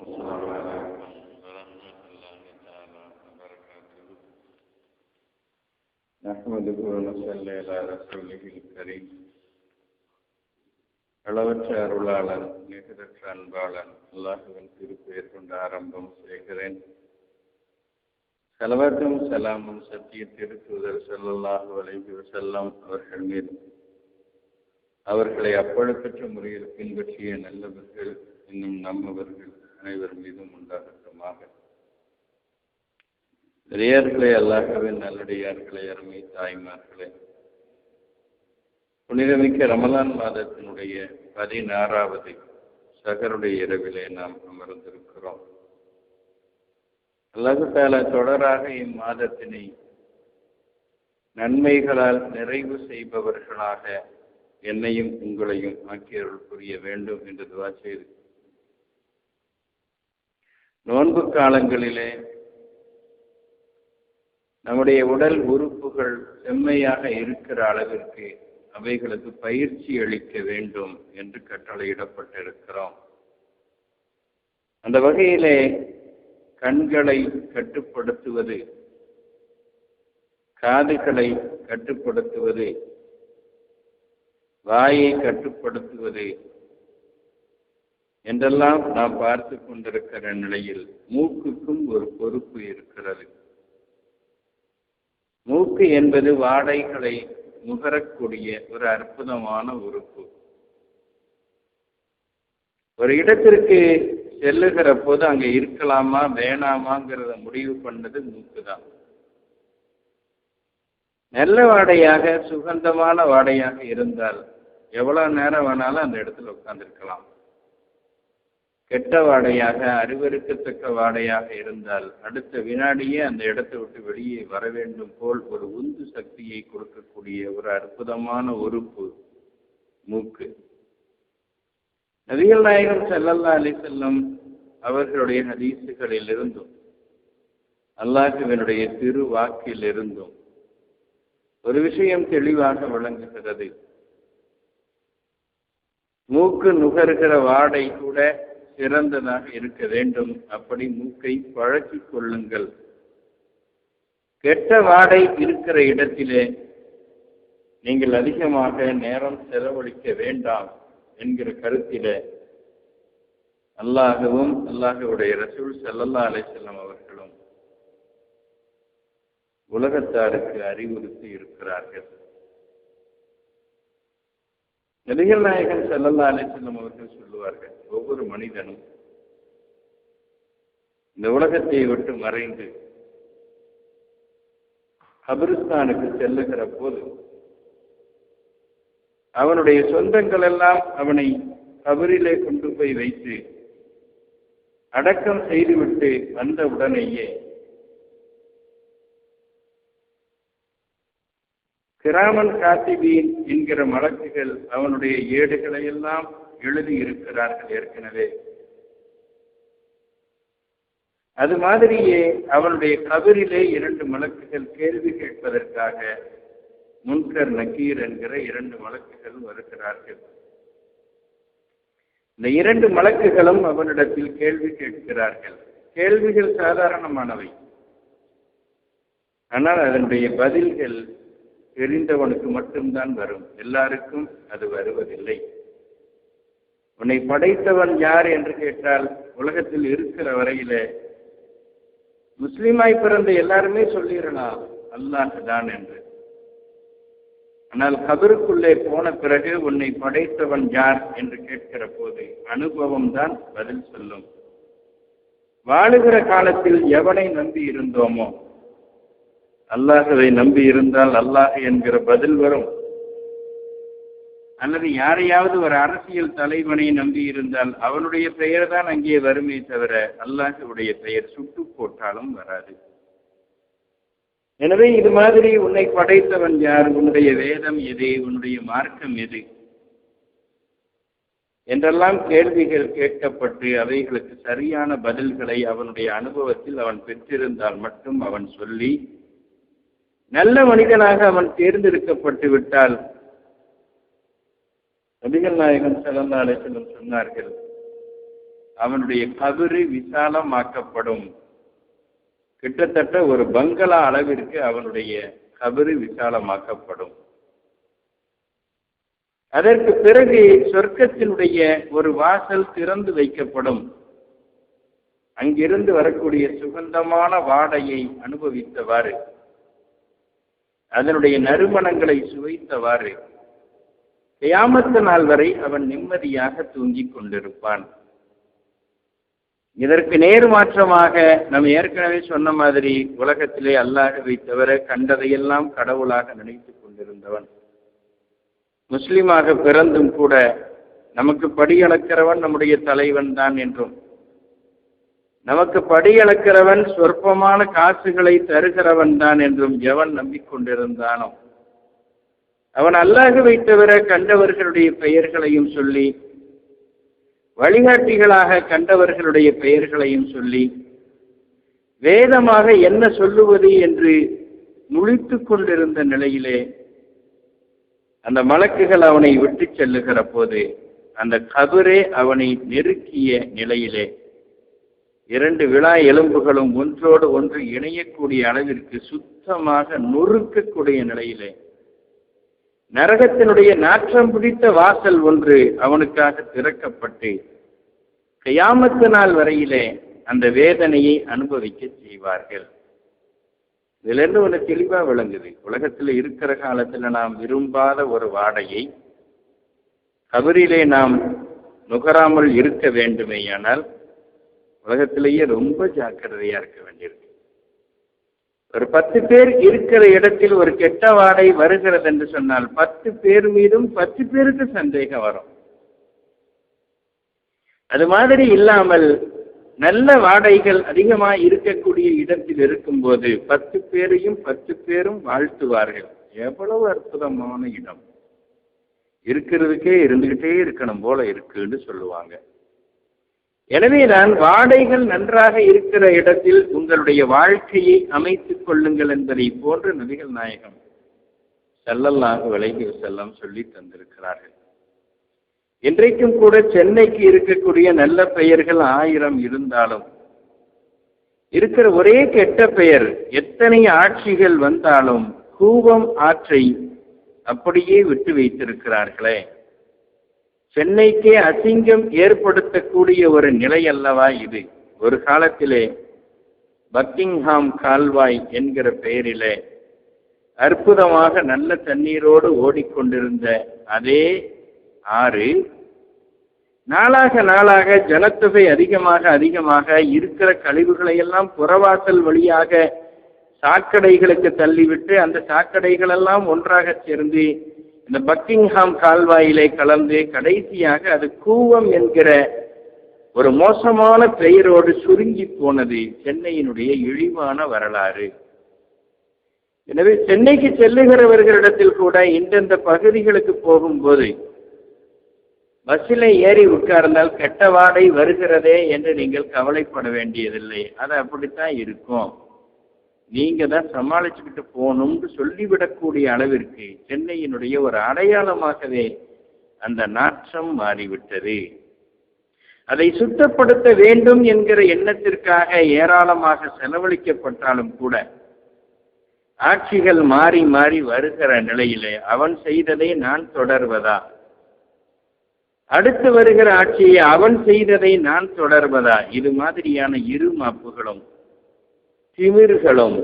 السلام عليكم ورحمة الله تعالى وبركاته نحمده ونصلي على رسوله الكريم அளவற்ற அருளாளன் நிகரற்ற அன்பாளன் அல்லாஹுவின் திருப்பெயர் கொண்டு ஆரம்பம் செய்கிறேன் செலவற்றும் செலாமும் சத்திய திருத்தூதர் செல்லல்லாஹு அலைஹி வஸல்லம் அவர்கள் மீது அவர்களை அப்பழுக்கற்ற முறையில் பின்பற்றிய நல்லவர்கள் இன்னும் நம்மவர்கள் அனைவர் மீதும் உண்டாகட்டுமாக பெரியார்களே அல்லாகவே நல்லடியார்களே அருமை தாய்மார்களே. புனிதமிக்க ரமலான் மாதத்தினுடைய பதினாறாவது சகருடைய இரவிலே நாம் அமர்ந்திருக்கிறோம். அல்லாஹு தாலா தொடராக இம்மாதத்தினை நன்மைகளால் நிறைவு செய்பவர்களாக என்னையும் உங்களையும் ஆக்கியர்கள் புரிய வேண்டும் என்று துவா செய்து நோன்பு காலங்களிலே நம்முடைய உடல் உறுப்புகள் செம்மையாக இருக்கிற அளவிற்கு அவைகளுக்கு பயிற்சி அளிக்க வேண்டும் என்று கட்டளையிடப்பட்டிருக்கிறோம். அந்த வகையிலே கண்களை கட்டுப்படுத்துவது காதுகளை கட்டுப்படுத்துவது வாயை கட்டுப்படுத்துவது என்றெல்லாம் நாம் பார்த்து கொண்டிருக்கிற நிலையில் மூக்குக்கும் ஒரு பொறுப்பு இருக்கிறது. மூக்கு என்பது வாடைகளை நுகரக்கூடிய ஒரு அற்புதமான உறுப்பு. ஒரு இடத்திற்கு செல்லுகிற போது அங்க இருக்கலாமா வேணாமாங்கிறத முடிவு பண்ணது மூக்கு தான் நல்ல வாடையாக சுகந்தமான வாடையாக இருந்தால் எவ்வளவு நேரம் வேணாலும் அந்த இடத்துல உட்கார்ந்துருக்கலாம். கெட்ட வாடையாக அறிவறுக்கத்தக்க வாடையாக இருந்தால் அடுத்த வினாடியே அந்த இடத்தை விட்டு வெளியே வர வேண்டும் போல் ஒரு உந்து சக்தியை கொடுக்கக்கூடிய ஒரு அற்புதமான உறுப்பு மூக்கு. நபிகள் நாயகம் செல்லல்லா அலி செல்லம் அவர்களுடைய ஹதீசுகளில் இருந்தும் அல்லாஹுவினுடைய திரு வாக்கில் இருந்தும் ஒரு விஷயம் தெளிவாக விளங்குகிறது. மூக்கு நுகர்கிற வாடை கூட சிறந்ததாக இருக்க வேண்டும் அப்படி மூக்கை பழக்கிக் கொள்ளுங்கள். கெட்ட வாடை இருக்கிற இடத்திலே நீங்கள் அதிகமாக நேரம் செலவழிக்க வேண்டாம் என்கிற கருத்திலே அல்லாகவும் அல்லாஹுடைய ரசூல் செல்லல்லா அலைசல்லம் அவர்களும் உலகத்தாருக்கு அறிவுறுத்தி இருக்கிறார்கள். நபிகள் நாயகன் செல்லல்லா அலிசல்லம் அவர்கள் சொல்லுவார்கள் ஒவ்வொரு மனிதனும் இந்த உலகத்தை விட்டு மறைந்து கபிரிஸ்தானுக்கு செல்லுகிற போது அவனுடைய சொந்தங்கள் எல்லாம் அவனை கபரிலே கொண்டு போய் வைத்து அடக்கம் செய்துவிட்டு வந்த உடனேயே கிராமன் காத்திபீன் என்கிற மலக்குகள் அவனுடைய ஏடுகளை எல்லாம் எழுதி இருக்கிறார்கள் ஏற்கனவே. அது மாதிரியே அவனுடைய கபரிலே இரண்டு மலக்குகள் கேள்வி கேட்பதற்காக முன்கர் நக்கீர் என்கிற இரண்டு மலக்குகள் வருகிறார்கள். இந்த இரண்டு மலக்குகளும் அவனிடத்தில் கேள்வி கேட்கிறார்கள். கேள்விகள் சாதாரணமானவை. ஆனால் அதனுடைய பதில்கள் தெரிந்தவனுக்கு மட்டும்தான் வரும். எல்லாருக்கும் அது வருவதில்லை. உன்னை படைத்தவன் யார் என்று கேட்டால் உலகத்தில் இருக்கிற வரையில முஸ்லீமாய் பிறந்த எல்லாருமே சொல்லிடலாம் அல்லாஹ் தான் என்று. ஆனால் கபருக்குள்ளே போன பிறகு உன்னை படைத்தவன் யார் என்று கேட்கிற போது அனுபவம் தான் பதில் சொல்லும். வாழுகிற காலத்தில் எவனை நம்பி இருந்தோமோ அல்லாஹவை நம்பி இருந்தால் அல்லாஹ் என்கிற பதில் வரும். அல்லது யாரையாவது ஒரு அரசியல் தலைவனை நம்பி இருந்தால் அவனுடைய பெயர் தான் அங்கே வருமே தவிர அல்லாஹுடைய பெயர் சுட்டு போட்டாலும் வராது. எனவே இது மாதிரி உன்னை படைத்தவன் யார்? உன்னுடைய வேதம் எது? உன்னுடைய மார்க்கம் எது? என்றெல்லாம் கேள்விகள் கேட்கப்பட்டு அவைகளுக்கு சரியான பதில்களை அவனுடைய அனுபவத்தில் அவன் பெற்றிருந்தால் மட்டும் அவன் சொல்லி நல்ல மனிதனாக அவன் தேர்ந்தெடுக்கப்பட்டு விட்டால் நபிகள் நாயகம் செல்லல்லா அலிசல்லம் சொன்னார்கள் அவனுடைய கதிரு விசாலமாக்கப்படும். கிட்டத்தட்ட ஒரு பங்களா அளவிற்கு அவனுடைய கபரு விசாலமாக்கப்படும். அதற்கு பிறகு சொர்க்கத்தினுடைய ஒரு வாசல் திறந்து வைக்கப்படும். அங்கிருந்து வரக்கூடிய சுகந்தமான வாடையை அனுபவித்தவாறு அதனுடைய நறுமணங்களை சுவைத்தவாறு கியாமத்து நாள் வரை அவன் நிம்மதியாக தூங்கிக் கொண்டிருப்பான். இதற்கு நேர் மாற்றமாக நம்ம ஏற்கனவே சொன்ன மாதிரி உலகத்திலே அல்லாஹவை தவிர கண்டதையெல்லாம் கடவுளாக நினைத்துக் கொண்டிருந்தவன். முஸ்லிமாக பிறந்தும் கூட நமக்கு படியளக்கிறவன் நம்முடைய தலைவன் தான் என்றும் நமக்கு படி அளக்கிறவன் சொற்பமான காசுகளை தருகிறவன் தான் என்றும் எவன் நம்பிக்கொண்டிருந்தானோ? அவன் அல்லாஹவை தவிர கண்டவர்களுடைய பெயர்களையும் சொல்லி வழிகாட்டிகளாக கண்டவர்களுடைய பெயர்களையும் சொல்லி வேதமாக என்ன சொல்லுவது என்று முழித்து கொண்டிருந்த நிலையிலே அந்த மலக்குகள் அவனை விட்டு செல்லுகிற போது அந்த கபரே அவனை நெருக்கிய நிலையிலே இரண்டு விழா எலும்புகளும் ஒன்றோடு ஒன்று இணையக்கூடிய அளவிற்கு சுத்தமாக நொறுக்கக்கூடிய நிலையிலே. நரகத்தினுடைய நாற்றம் பிடித்த வாசல் ஒன்று அவனுக்காக திறக்கப்பட்டு கயாமத்து நாள் வரையிலே அந்த வேதனையை அனுபவிக்க செய்வார்கள். இதிலிருந்து ஒன்று தெளிவாக விளங்குது. உலகத்தில் இருக்கிற காலத்தில் நாம் விரும்பாத ஒரு வாடையை கபரிலே நாம் நுகராமல் இருக்க வேண்டுமேயானால் உலகத்திலேயே ரொம்ப ஜாக்கிரதையா இருக்க வேண்டியிருக்கு. ஒரு பத்து பேர் இருக்கிற இடத்தில் ஒரு கெட்ட வாடை வருகிறது என்று சொன்னால் பத்து பேர் மீதும் பத்து பேருக்கு சந்தேகம் வரும். அது மாதிரி இல்லாமல் நல்ல வாடைகள் அதிகமாக இருக்கக்கூடிய இடத்தில் இருக்கும்போது பத்து பேரையும் பத்து பேரும் வாழ்த்துவார்கள். எவ்வளவு அற்புதமான இடம். இருக்கிறதுக்கே இருந்துகிட்டே இருக்கணும் போல இருக்குன்னு சொல்லுவாங்க. எனவே நான் வாடைகள் நன்றாக இருக்கிற இடத்தில் உங்களுடைய வாழ்க்கையை அமைத்துக் கொள்ளுங்கள் என்பதை போன்ற நபிகள் நாயகம் செல்லல்லாக விலகி செல்லம் சொல்லி தந்திருக்கிறார்கள். இன்றைக்கும் கூட சென்னைக்கு இருக்கக்கூடிய நல்ல பெயர்கள் ஆயிரம் இருந்தாலும் இருக்கிற ஒரே கெட்ட பெயர் எத்தனை ஆட்சிகள் வந்தாலும் கூவம் ஆற்றை அப்படியே விட்டு வைத்திருக்கிறார்களே. சென்னைக்கே அசிங்கம் ஏற்படுத்தக்கூடிய ஒரு நிலை அல்லவா இது? ஒரு காலத்திலே பக்கிங்ஹாம் கால்வாய் என்கிற பெயரிலே அற்புதமாக நல்ல தண்ணீரோடு ஓடிக்கொண்டிருந்த அதே ஆறு நாளாக நாளாக ஜனத்தொகை அதிகமாக அதிகமாக இருக்கிற கழிவுகளை எல்லாம் புறவாசல் வழியாக சாக்கடைகளுக்கு தள்ளிவிட்டு அந்த சாக்கடைகளெல்லாம் ஒன்றாக சேர்ந்து இந்த பக்கிங்ஹாம் கால்வாயிலே கலந்து கடைசியாக அது கூவம் என்கிற ஒரு மோசமான பெயரோடு சுருங்கி போனது சென்னையினுடைய இழிவான வரலாறு. எனவே சென்னைக்கு செல்லுகிறவர்களிடத்தில் கூட இந்தந்த பகுதிகளுக்கு போகும்போது பஸ்ஸில் ஏறி உட்கார்ந்தால் கெட்ட வாடை வருகிறதே என்று நீங்கள் கவலைப்பட வேண்டியதில்லை. அது அப்படித்தான் இருக்கும். நீங்க தான் சமாளிச்சுக்கிட்டு போகணும்னு சொல்லிவிடக்கூடிய அளவிற்கு சென்னையினுடைய ஒரு அடையாளமாகவே அந்த நாற்றம் மாறிவிட்டது. அதை சுத்தப்படுத்த வேண்டும் என்கிற எண்ணத்திற்காக ஏராளமாக செலவழிக்கப்பட்டாலும் கூட ஆட்சிகள் மாறி மாறி வருகிற நிலையிலே அவன் செய்ததை நான் தொடர்வதா? அடுத்து வருகிற ஆட்சியை அவன் செய்ததை நான் தொடர்வதா? இது மாதிரியான இரு மாப்புகளும் திமிர்களும்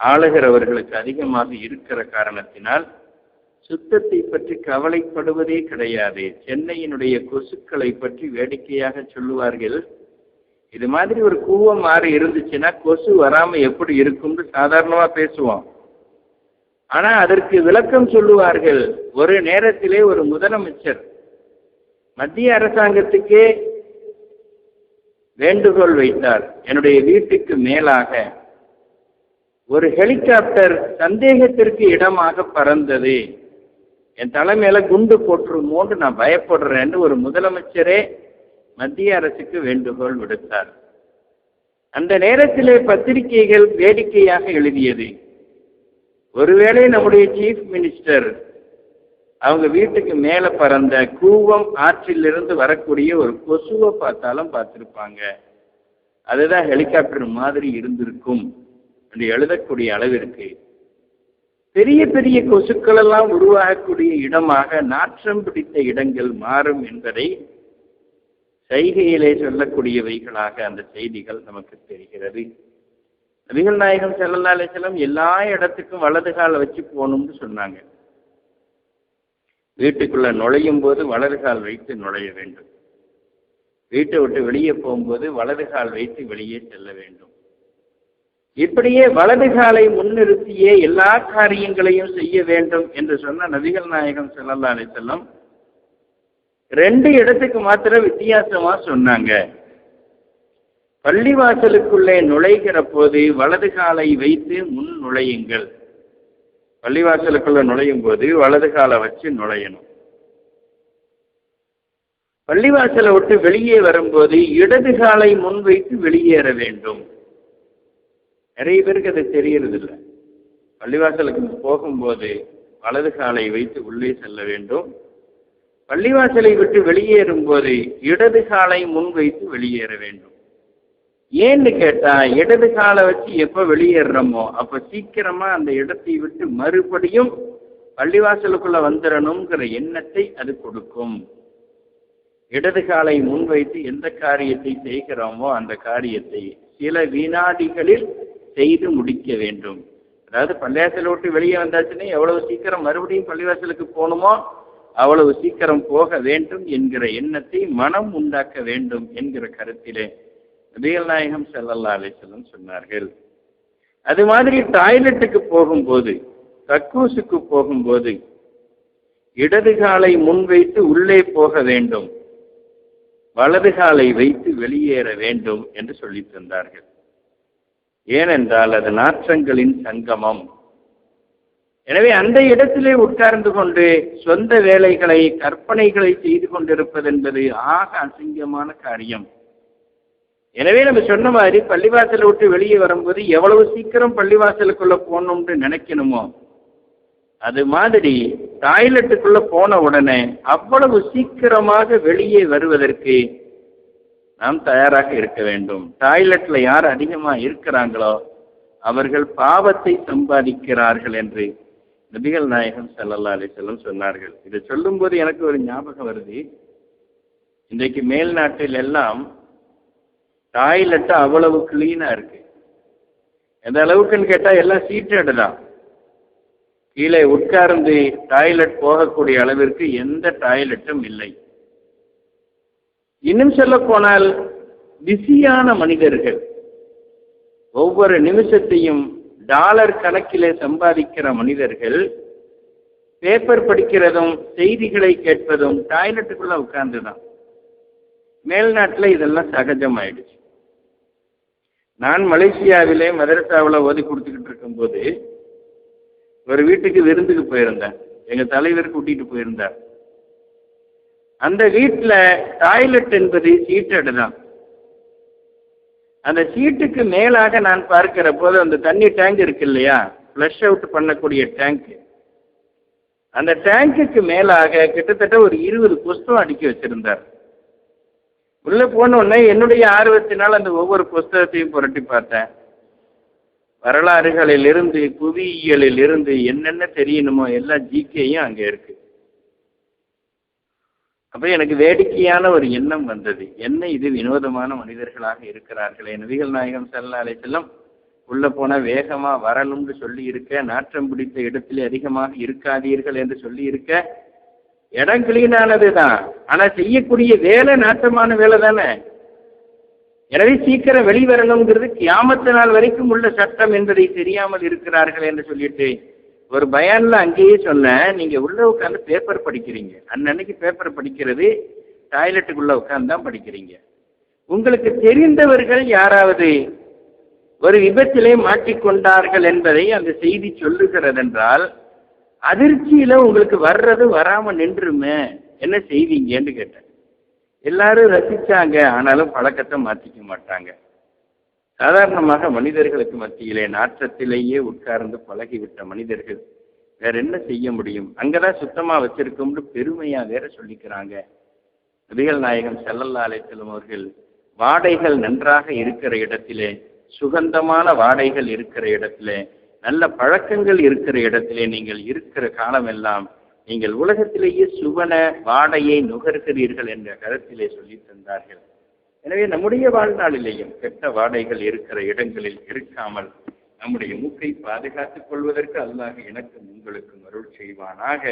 ஆளுகிறவர்களுக்கு அதிகமாக இருக்கிற காரணத்தினால் சுத்தத்தை பற்றி கவலைப்படுவதே கிடையாது. சென்னையினுடைய கொசுக்களை பற்றி வேடிக்கையாக சொல்லுவார்கள். இது மாதிரி ஒரு கூவம் மாறி இருந்துச்சுன்னா கொசு வராம எப்படி இருக்கும்னு சாதாரணமா பேசுவோம். ஆனா அதற்கு விளக்கம் சொல்லுவார்கள். ஒரு நேரத்திலே ஒரு முதலமைச்சர் மத்திய அரசாங்கத்துக்கே வேண்டுகோள் வைத்தார். என்னுடைய வீட்டுக்கு மேலாக ஒரு ஹெலிகாப்டர் சந்தேகத்திற்கு இடமாக பறந்தது. என் தலைமையில குண்டு போட்டுருமோன்னு நான் பயப்படுறேன்னு ஒரு முதலமைச்சரே மத்திய அரசுக்கு வேண்டுகோள் விடுத்தார். அந்த நேரத்திலே பத்திரிகைகள் வேடிக்கையாக எழுதியது. ஒருவேளை நம்முடைய சீஃப் மினிஸ்டர் அவங்க வீட்டுக்கு மேலே பறந்த கூவம் ஆற்றிலிருந்து வரக்கூடிய ஒரு கொசுவை பார்த்தாலும் பார்த்துருப்பாங்க. அதுதான் ஹெலிகாப்டர் மாதிரி இருந்திருக்கும் என்று எழுதக்கூடிய அளவிற்கு. பெரிய பெரிய கொசுக்கள் எல்லாம் உருவாகக்கூடிய இடமாக நாற்றம் பிடித்த இடங்கள் மாறும் என்பதை சைகையிலே சொல்லக்கூடியவைகளாக அந்த செய்திகள் நமக்கு தெரிகிறது. நபிகள் நாயகம் செல்லல்லா அலிசலம் எல்லா இடத்துக்கும் வலது கால வச்சு போகணும்னு சொன்னாங்க. வீட்டுக்குள்ள நுழையும் போது வலது கால் வைத்து நுழைய வேண்டும். வீட்டை விட்டு வெளியே போகும்போது வலது கால் வைத்து வெளியே செல்ல வேண்டும். இப்படியே வலது காலை முன்னிறுத்தியே எல்லா காரியங்களையும் செய்ய வேண்டும் என்று சொன்ன நபிகள் நாயகம் செல்லல்லா அலிசல்லம் ரெண்டு இடத்துக்கு மாத்திரம் வித்தியாசமா சொன்னாங்க. பள்ளிவாசலுக்குள்ளே நுழைகிற போது வலது காலை வைத்து முன் நுழையுங்கள். பள்ளிவாசலுக்குள்ள நுழையும் போது வலது காலை வச்சு நுழையணும். பள்ளிவாசலை விட்டு வெளியே வரும்போது இடது காலை முன் வைத்து வெளியேற வேண்டும். நிறைய பேருக்கு அது தெரியறது இல்லை பள்ளிவாசலுக்கு போகும்போது வலது காலை வைத்து உள்ளே செல்ல வேண்டும். பள்ளிவாசலை விட்டு வெளியேறும் போது இடது காலை முன் வைத்து வெளியேற வேண்டும். ஏன்னு கேட்டா இடது காலை வச்சு எப்ப வெளியேறமோ அப்ப சீக்கிரமா அந்த இடத்தை விட்டு மறுபடியும் பள்ளிவாசலுக்குள்ள வந்துடணுங்கிற எண்ணத்தை அது கொடுக்கும். இடது காலை முன்வைத்து எந்த காரியத்தை செய்கிறோமோ அந்த காரியத்தை சில வினாடிகளில் செய்து முடிக்க வேண்டும். அதாவது பள்ளிவாசலை விட்டு வெளியே வந்தாச்சுன்னா எவ்வளவு சீக்கிரம் மறுபடியும் பள்ளிவாசலுக்கு போகணுமோ அவ்வளவு சீக்கிரம் போக வேண்டும் என்கிற எண்ணத்தை மனம் உண்டாக்க வேண்டும் என்கிற கருத்திலே நபிகள் நாயகம் செல்லல்லா அலிசல்லம் சொன்னார்கள். அது மாதிரி டாய்லெட்டுக்கு போகும்போது கக்கூசுக்கு போகும்போது இடது காலை முன்வைத்து உள்ளே போக வேண்டும். வலது காலை வைத்து வெளியேற வேண்டும் என்று சொல்லி தந்தார்கள். ஏனென்றால் அது நாற்றங்களின் சங்கமம். எனவே அந்த இடத்திலே உட்கார்ந்து கொண்டு சொந்த வேலைகளை கற்பனைகளை செய்து கொண்டிருப்பது என்பது ஆக அசிங்கமான காரியம். எனவே நம்ம சொன்ன மாதிரி பள்ளிவாசலை விட்டு வெளியே வரும்போது எவ்வளவு சீக்கிரம் பள்ளிவாசலுக்குள்ள போகணும்னு நினைக்கணுமோ? அது மாதிரி டாய்லெட்டுக்குள்ள போன உடனே அவ்வளவு சீக்கிரமாக வெளியே வருவதற்கு நாம் தயாராக இருக்க வேண்டும். டாய்லெட்ல யார் அதிகமா இருக்கிறாங்களோ அவர்கள் பாவத்தை சம்பாதிக்கிறார்கள் என்று நபிகள் நாயகம் சல்லல்லா அலிசல்லம் சொன்னார்கள். இதை சொல்லும்போது எனக்கு ஒரு ஞாபகம் வருது. இன்றைக்கு மேல் நாட்டில் எல்லாம் டாய்லெட்டு அவ்வளவு க்ளீனாக இருக்கு. எந்த அளவுக்குன்னு கேட்டால் எல்லாம் சீட்டடு தான். கீழே உட்கார்ந்து டாய்லெட் போகக்கூடிய அளவிற்கு எந்த டாய்லெட்டும் இல்லை. இன்னும் சொல்ல போனால் பிஸியான மனிதர்கள். ஒவ்வொரு நிமிஷத்தையும் டாலர் கணக்கிலே சம்பாதிக்கிற மனிதர்கள் பேப்பர் படிக்கிறதும் செய்திகளை கேட்பதும் டாய்லெட்டுக்குள்ள உட்கார்ந்து தான் மேல்நாட்டில் இதெல்லாம் சகஜமாயிடுச்சு. நான் மலேசியாவிலே மதரசாவில் ஓதி கொடுத்துக்கிட்டு இருக்கும்போது ஒரு வீட்டுக்கு விருந்துக்கு போயிருந்தேன். எங்கள் தலைவர் கூட்டிகிட்டு போயிருந்தார். அந்த வீட்டில் டாய்லெட் என்பது சீட்டடு தான். அந்த சீட்டுக்கு மேலாக நான் பார்க்கிற போது அந்த தண்ணி டேங்க் இருக்கு இல்லையா? ஃப்ளஷ் அவுட் பண்ணக்கூடிய டேங்க்கு அந்த டேங்குக்கு மேலாக கிட்டத்தட்ட ஒரு இருபது புஸ்தகம் அடுக்கி வச்சிருந்தார். உள்ள போன உடனே என்னுடைய ஆர்வத்தினால் அந்த ஒவ்வொரு புஸ்தகத்தையும் புரட்டி பார்த்தேன். வரலாறுகளில் இருந்து புவியியலில் இருந்து என்னென்ன தெரியணுமோ எல்லா ஜிகேயும் அங்கே இருக்கு. அப்போ எனக்கு வேடிக்கையான ஒரு எண்ணம் வந்தது. என்ன இது வினோதமான மனிதர்களாக இருக்கிறார்களே? நபிகள் நாயகம் செல்ல அலைச்செல்லம் உள்ள போனால் வேகமாக வரலும்னு சொல்லி இருக்க நாற்றம் பிடித்த இடத்திலே அதிகமாக இருக்காதீர்கள் என்று சொல்லி இருக்க இடம் கிளீனானது தான். ஆனால் செய்யக்கூடிய வேலை நாட்டமான வேலை தானே. எனவே சீக்கிரம் வெளிவரணுங்கிறது கியாமத்த நாள் வரைக்கும் உள்ள சட்டம் என்பதை தெரியாமல் இருக்கிறார்கள் என்று சொல்லிட்டு ஒரு பயான்ல அங்கேயே சொன்னேன் நீங்க உள்ள உட்காந்து பேப்பர் படிக்கிறீங்க. அன்னன்னைக்கு பேப்பர் படிக்கிறது டாய்லெட்டுக்குள்ள உட்காந்து தான் படிக்கிறீங்க. உங்களுக்கு தெரிந்தவர்கள் யாராவது ஒரு விபத்திலே மாட்டிக்கொண்டார்கள் என்பதை அந்த செய்தி சொல்லுகிறதென்றால் அதிர்ச்சியில உங்களுக்கு வர்றது வராம நின்றுமே என்ன செய்வீங்கன்னு கேட்டேன். எல்லாரும் ரசிச்சாங்க ஆனாலும் பழக்கத்தை மாற்றிக்க மாட்டாங்க. சாதாரணமாக மனிதர்களுக்கு மத்தியிலே நாற்றத்திலேயே உட்கார்ந்து பழகிவிட்ட மனிதர்கள் வேற என்ன செய்ய முடியும்? அங்கதான் சுத்தமா வச்சிருக்கோம்னு பெருமையா வேற சொல்லிக்கிறாங்க. நபிகள் நாயகம் செல்லல்லா அலைஹி அவர்கள் வாடைகள் நன்றாக இருக்கிற இடத்திலே சுகந்தமான வாடைகள் இருக்கிற இடத்திலே நல்ல பழக்கங்கள் இருக்கிற இடத்திலே நீங்கள் இருக்கிற காலமெல்லாம் நீங்கள் உலகத்திலேயே சுவன வாடையை நுகர்கிறீர்கள் என்ற கருத்திலே சொல்லி தந்தார்கள். எனவே நம்முடைய வாழ்நாளிலேயும் கெட்ட வாடைகள் இருக்கிற இடங்களில் இருக்காமல் நம்முடைய மூக்கை பாதுகாத்துக் கொள்வதற்கு அல்லாஹ் எனக்கும் உங்களுக்கும் அருள் செய்வானாக.